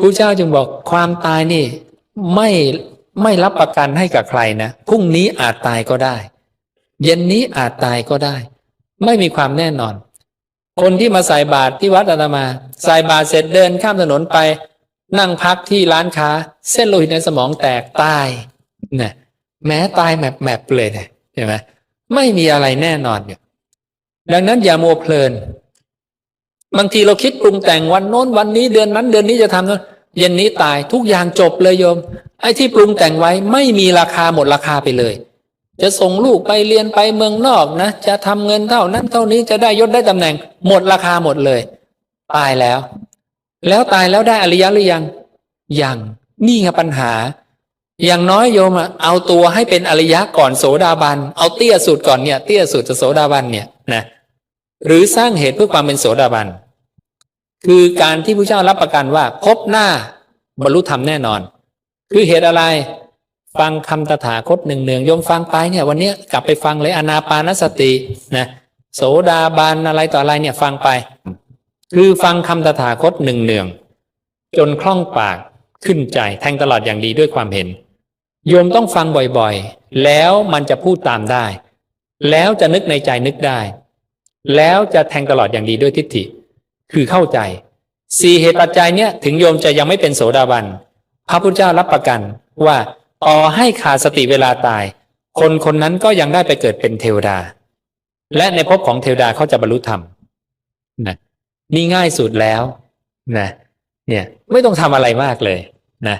พระเจ้าจึงบอกความตายนี่ไม่ไม่รับประกันให้กับใครนะพรุ่งนี้อาจตายก็ได้ เย็นนี้อาจตายก็ได้ ไม่มีความแน่นอน คนที่มาใส่บาตรที่วัดอาตมาใส่บาตรเสร็จเดินข้ามถนนไป นั่งพักที่ร้านค้า เส้นโลหิตในสมองแตกตายนี่ยแม้ตายแมบแมบเลยเนี่ยเห็นไหมไม่มีอะไรแน่นอนอยู่ดังนั้นอย่ามัวเพลิน บางทีเราคิดปรุงแต่งวันโน้นวันนี้เดือนนั้น เดือนนี้จะทำนั้นเย็นนี้ตายทุกอย่างจบเลยโยม ไอ้ที่ปรุงแต่งไว้ไม่มีราคาหมดราคาไปเลย จะส่งลูกไปเรียนไปเมืองนอกนะ จะทำเงินเท่านั้นเท่านี้จะได้ยศได้ตำแหน่ง หมดราคาหมดเลย ตายแล้ว แล้วตายแล้วได้อริยะหรือยังยังนี่ไงปัญหา อย่างน้อยโยมอะเอาตัวให้เป็นอริยะก่อนโสดาบัน เอาเตี้ยสุดก่อนเนี่ยเตี้ยสุดจะโสดาบันเนี่ยนะ หรือสร้างเหตุเพื่อความเป็นโสดาบัน คือการที่พระเจ้ารับประกันว่าพบหน้าบรรลุธรรมแน่นอน คือเหตุอะไรฟังคำตถาคตหนึ่งเนืองโยมฟังไปเนี่ย วันนี้กลับไปฟังเลยอนาปานสตินะโสดาบันอะไรต่ออะไรเนี่ยฟังไป คือฟังคำตถาคตหนึ่งเนือง จนคล่องปากขึ้นใจแทงตลอดอย่างดีด้วยความเห็น โยมต้องฟังบ่อยๆ แล้วมันจะพูดตามได้ แล้วจะนึกในใจนึกได้ แล้วจะแทงตลอดอย่างดีด้วยทิฏฐิ คือเข้าใจสี่เหตุปัจจัยเนี่ยถึงโยมจะยังไม่เป็นโสดาบัน พระพุทธเจ้ารับประกันว่าต่อให้ขาดสติเวลาตาย คนคนนั้นก็ยังได้ไปเกิดเป็นเทวดา และในภพของเทวดาเขาจะบรรลุธรรมนะนี่ง่ายสุดแล้วนะเนี่ยไม่ต้องทำอะไรมากเลยนะ